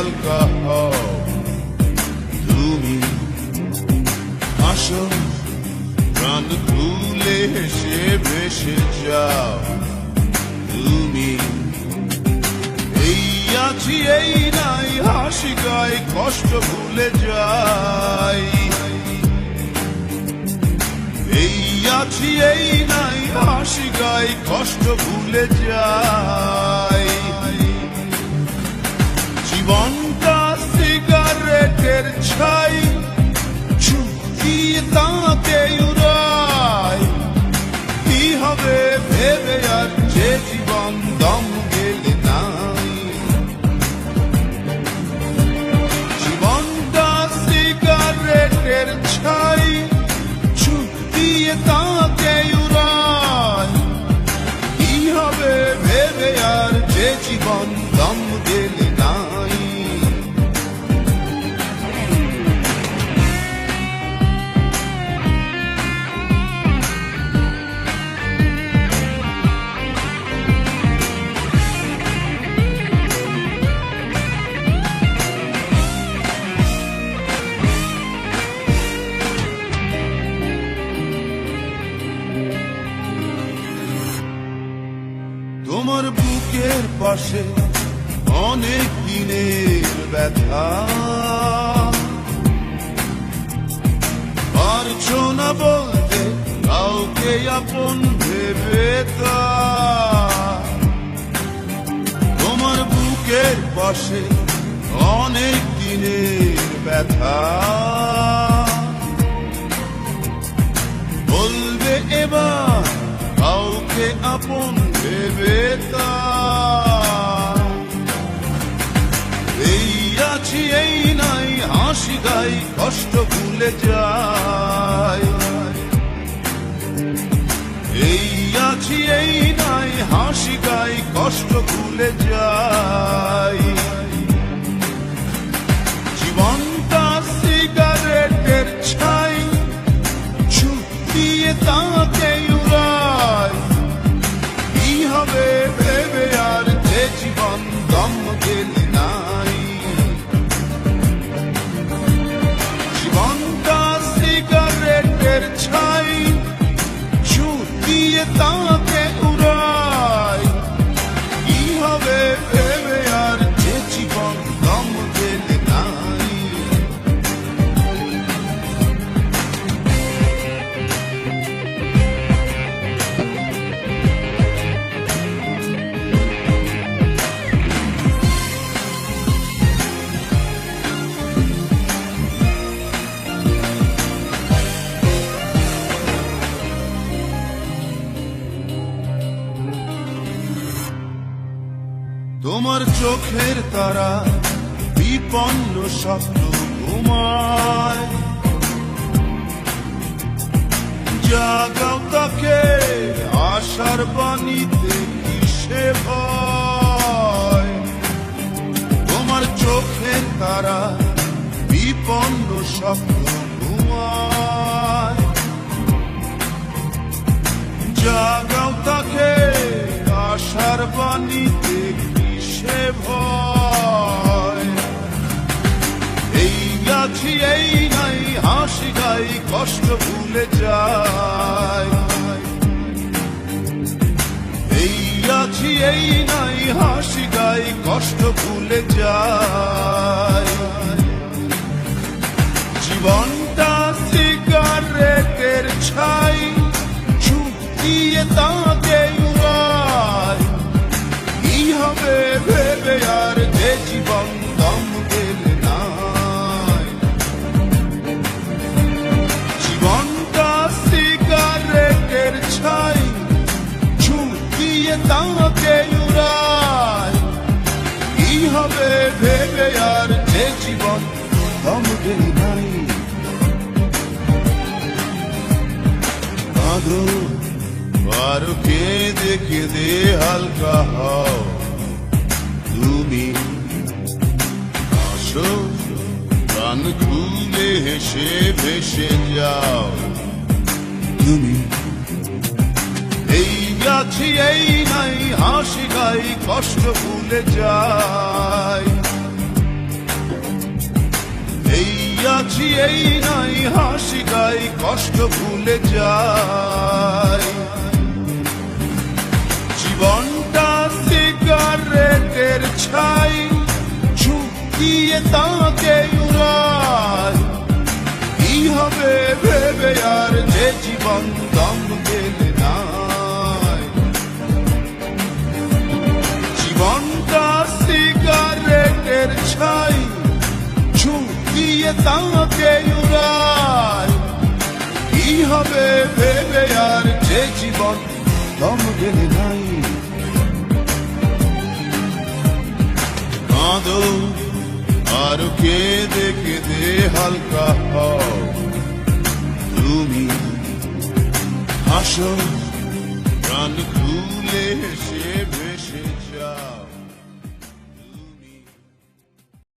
alcohol তুমি আসো প্রাণ খুলে হেসে ভেসে যাও তুমি এই আছি, এই নাই, হাসি গায়ে, কষ্ট ভুলে যাই। এই আছি, এই নাই, হাসি গায়ে, কষ্ট ভুলে যাই। জীবনটা সিগারেটের ছাই চুকিয়ে তাতে উড়াই। কি হবে ভেবে আর যে জীবন দম গেলে নাই। জীবনটা সিগারেটের ছাই চুকিয়ে তাতে উড়াই। কি হবে ভেবে আর যে জীবন বুকের পাশে অনেক দিনের ব্যথা পারছ না বলতে কাউকে আপন ভেবে। তোমার বুকের পাশে অনেক দিনের ব্যথা বলবে এবার কাউকে আপন। এই আছি, এই নাই, হাসি গাই, কষ্ট ভুলে যাই এই আছি, এই নাই, হাসি গাই, কষ্ট ভুলে যাই জীবনটা ছাই, ছুটিয়ে তাকে উড়াই কি হবে ভেবে আর যে জীবন দম তোমার চোখের তারা, বিপন্ন স্বপ্ন ঘুমায় জাগাও তাকে আশার বাণীতে কিসে ভয়। তোমার চোখের তারা, বিপন্ন স্বপ্ন আছি এই নাই, হাসি গাই, কষ্ট ভুলে যাই। এই আছি, এই নাই, হাসি গাই, কষ্ট ভুলে যাই। জীবনটা চুকিয়ে তাকে উড়ায় কি হবে ভেবে আর যে জীবন নাই। কাঁদো আর কেঁদে কেঁদে হালকা হও। তুমি আসো, প্রাণ খুলে হেসে ভেসে যাও। তুমি আছি, এই নাই হাসি গাই কষ্ট ভুলে যাই। এই আছি, এই নাই হাসি গাই কষ্ট ভুলে যাই। জীবনটা সিগারেটের ছাই, ঝুঁকিয়ে তাকে উড়ায় কি হবে ভেবে আর যে জীবন তাকে উড়ায় কি হবে ভেবে আর যে জীবন দম গেলে নাই। কাঁদো, আর কেঁদে কেঁদে হালকা হও। তুমি হাসো, প্রাণ খুলে হেসে ভেসে